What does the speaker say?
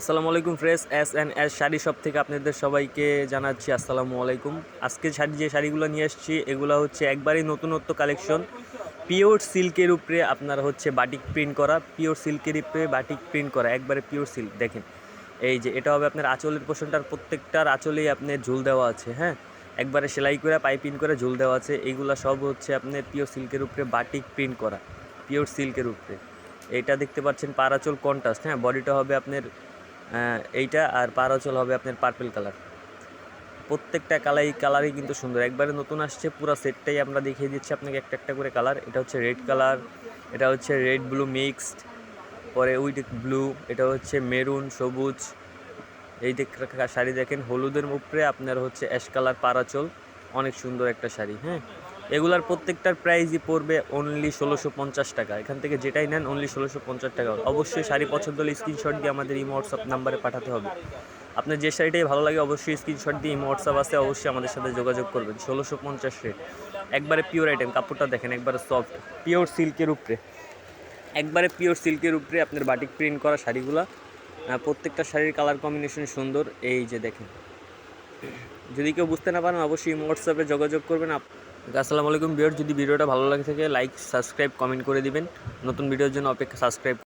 আসসালামু আলাইকুম fresh S N S sari shop থেকে আপনাদের সবাইকে জানাচ্ছি আসসালামু আলাইকুম। আজকে শাড়ি যে শাড়িগুলো নিয়ে এসেছি এগুলো হচ্ছে একবারই নতুনত্ব কালেকশন। পিওর সিল্কের উপরে আপনার হচ্ছে বাটিক প্রিন্ট করা পিওর সিল্কের উপরে বাটিক প্রিন্ট করা, একবারে পিওর সিল্ক দেখেন। এই যে, এটা হবে আপনার আঁচলের পোষণটার প্রত্যেকটার আঁচলেই আপনার ঝুল দেওয়া আছে হ্যাঁ? একবারে সেলাই করে পাইপিং করে ঝুল দেওয়া আছে। এইগুলো সব হচ্ছে আপনার পিওর সিল্কের উপরে বাটিক প্রিন্ট করা পিওর সিল্কের উপরে। এটা দেখতে পাচ্ছেন পারাচল কন্ট্রাস্ট হ্যাঁ? বডিটা হবে আপনার এইটা আর পার পারাচল হবে আপনার পার্পেল কালার প্রত্যেকটা কালাই কালারই কিন্তু সুন্দর। একবারে নতুন আসছে, পুরো সেটটাই আমরা দেখিয়ে দিচ্ছি আপনাকে একটা একটা করে কালার এটা হচ্ছে রেড কালার এটা হচ্ছে রেড ব্লু মিক্সড পরে উইট ব্লু এটা হচ্ছে মেরুন সবুজ। এই দেখ শাড়ি দেখেন, হলুদের উপরে আপনার হচ্ছে অ্যাশ কালার পারাচল অনেক সুন্দর একটা শাড়ি হ্যাঁ? এগুলার প্রত্যেকটার প্রাইসই পড়বে অনলি ষোলোশো পঞ্চাশ টাকা। এখান থেকে যেটাই নেন অনলি ষোলোশো পঞ্চাশ টাকা। অবশ্যই শাড়ি পছন্দ হলে স্ক্রিনশট দিয়ে আমাদের এই হোয়াটসঅ্যাপ নাম্বারে পাঠাতে হবে। আপনার যে শাড়িটাই ভালো লাগে অবশ্যই স্ক্রিনশট দিয়ে এই হোয়াটসঅ্যাপ আছে, অবশ্যই আমাদের সাথে যোগাযোগ করবেন। ষোলোশো পঞ্চাশ রেট একবারে পিওর আইটেম কাপড়টা দেখেন, একবারে সফট পিওর সিল্কের উপরে। একবারে পিওর সিল্কের উপরে আপনার বাটিক প্রিন্ট করা শাড়িগুলো। প্রত্যেকটা শাড়ির কালার কম্বিনেশন সুন্দর। এই যে দেখেন। যদি কেউ বুঝতে না পারেন, অবশ্যই হোয়াটসঅ্যাপে যোগাযোগ করবেন। আসসালামু আলাইকুম বিয়ার যদি ভিডিওটা ভালো লাগে থাকে লাইক সাবস্ক্রাইব কমেন্ট করে দিবেন। নতুন ভিডিওর জন্য অপেক্ষা সাবস্ক্রাইব